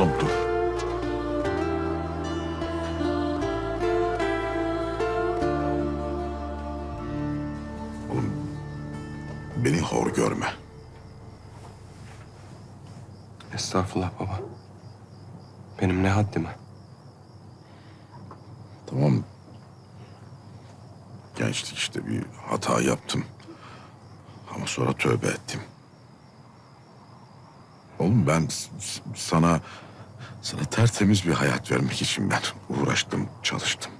oğlum. Oğlum beni hor görme. Estağfurullah baba. Benim ne haddime? Tamam. Gençlik işte bir hata yaptım. Ama sonra tövbe ettim. Oğlum ben sana sana tertemiz bir hayat vermek için ben uğraştım, çalıştım.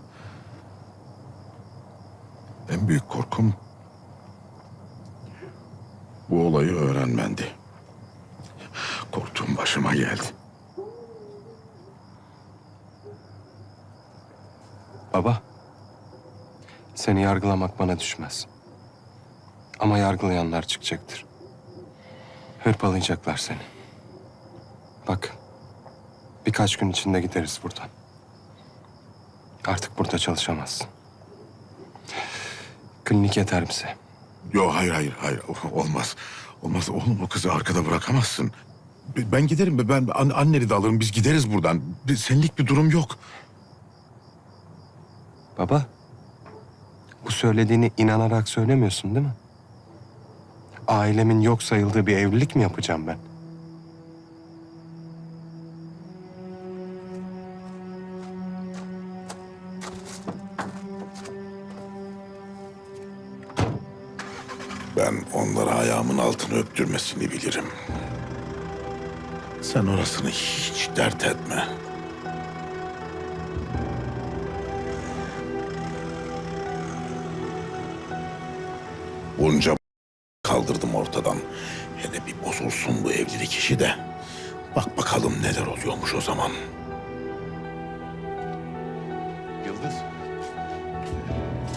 En büyük korkum bu olayı öğrenmendi. Korktuğum başıma geldi. Baba, seni yargılamak bana düşmez. Ama yargılayanlar çıkacaktır. Hırpalayacaklar seni. Bak, birkaç gün içinde gideriz buradan. Artık burada çalışamazsın. Klinik yeter bize. Yok hayır hayır hayır olmaz. Olmaz oğlum o kızı arkada bırakamazsın. Ben giderim ben an- anneni de alırım biz gideriz buradan. Senlik bir durum yok. Baba, bu söylediğini inanarak söylemiyorsun değil mi? Ailemin yok sayıldığı bir evlilik mi yapacağım ben? Ben onlara ayağımın altını öptürmesini bilirim. Sen orasını hiç dert etme. Bunca kaldırdım ortadan. Hele bir bozulsun bu evlilik işi de. Bak bakalım neler oluyormuş o zaman. Yıldız.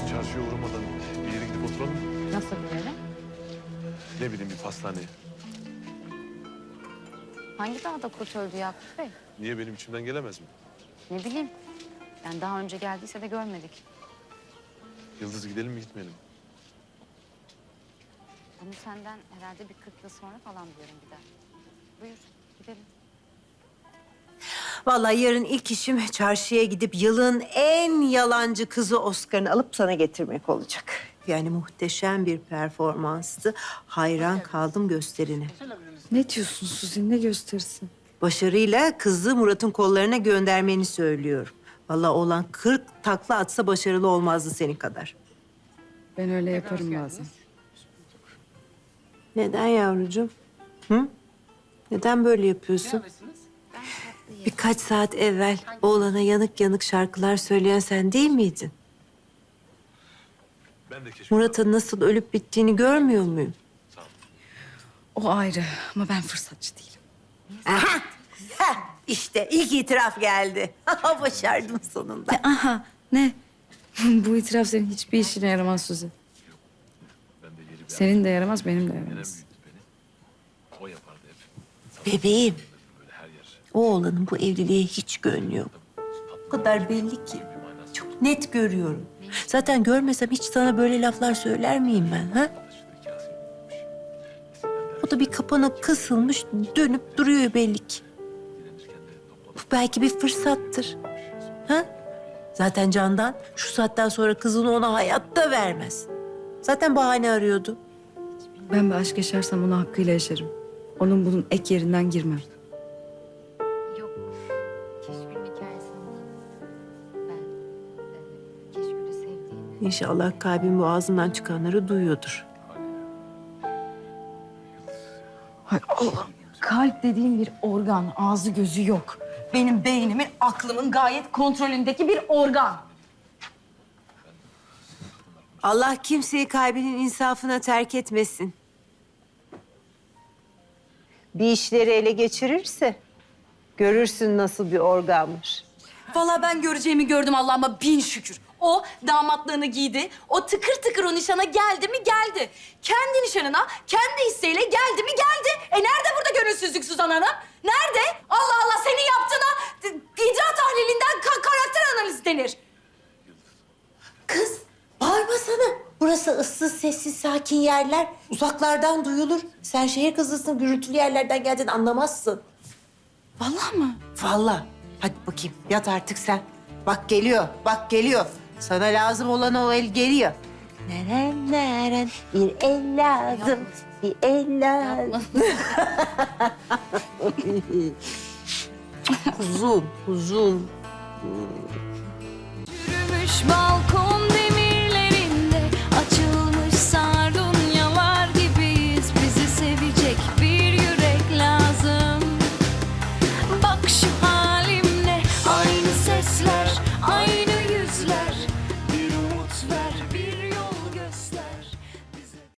Çarşıya uğramadan bir yere gidip oturalım mı? Nasıl bir yere? Ne bileyim bir pastaneye. Hangi dağda kurt öldü Yakup Bey? Niye benim içimden gelemez mi? Ne bileyim. Yani daha önce geldiyse de görmedik. Yıldız gidelim mi gitmeyelim? Bunu senden herhalde bir 40 yıl sonra falan diyorum gider. Buyur gidelim. Vallahi yarın ilk işim çarşıya gidip yılın en yalancı kızı Oscar'ını alıp sana getirmek olacak. Yani muhteşem bir performanstı. Hayran kaldım gösterine. Ne diyorsun Suzi? Ne gösterirsin? Başarıyla kızı Murat'ın kollarına göndermeni söylüyorum. Vallahi olan 40 takla atsa başarılı olmazdı senin kadar. Ben öyle yaparım bazen. Neden yavrucuğum? Hı? Neden böyle yapıyorsun? Birkaç saat evvel oğlana yanık yanık şarkılar söyleyen sen değil miydin? Ben de keşke... Murat'ın nasıl ölüp bittiğini görmüyor muyum? O ayrı ama ben fırsatçı değilim. Aha! Heh, işte ilk itiraf geldi. Başardım sonunda. Aha ne? Bu itiraf senin hiçbir işine yaramaz Suzi. Senin de yaramaz, benim de yaramaz. O yapardı hep. Bebeğim. O oğlanın bu evliliğe hiç gönlü yok. O kadar belli ki. Çok net görüyorum. Zaten görmesem hiç sana böyle laflar söyler miyim ben ha? O da bir kapana kısılmış dönüp duruyor belli ki. Bu belki bir fırsattır. Ha? Zaten Candan şu saatten sonra kızını ona hayatta vermez. Zaten bahane arıyordu. Ben bir aşk yaşarsam onu hakkıyla yaşarım. Onun bunun ek yerinden girmem. İnşallah kalbin boğazından çıkanları duyuyordur. Hay Allah. Kalp dediğim bir organ, ağzı gözü yok. Benim beynimin, aklımın gayet kontrolündeki bir organ. Allah kimseyi kalbinin insafına terk etmesin. Bir işleri ele geçirirse görürsün nasıl bir organmış. Vallahi ben göreceğimi gördüm Allah'ıma bin şükür. O damatlığını giydi. O tıkır tıkır o nişana geldi mi geldi. Kendi nişanına kendi isteğiyle geldi mi geldi. E nerede burada gönülsüzlük Suzan Hanım? Nerede? Allah Allah senin yaptığına idrar tahlilinden ka- karakter analizi denir. Kız bağırmasana. Burası ıssız, sessiz, sakin yerler. Uzaklardan duyulur. Sen şehir kızısın, gürültülü yerlerden geldin anlamazsın. Vallahi mı? Vallahi. Hadi bakayım yat artık sen. Bak geliyor, bak geliyor. Sana lazım olan o el geliyor. Neren neren bir el lazım. Bir el lazım. kuzum, kuzum. Yürümüş balkon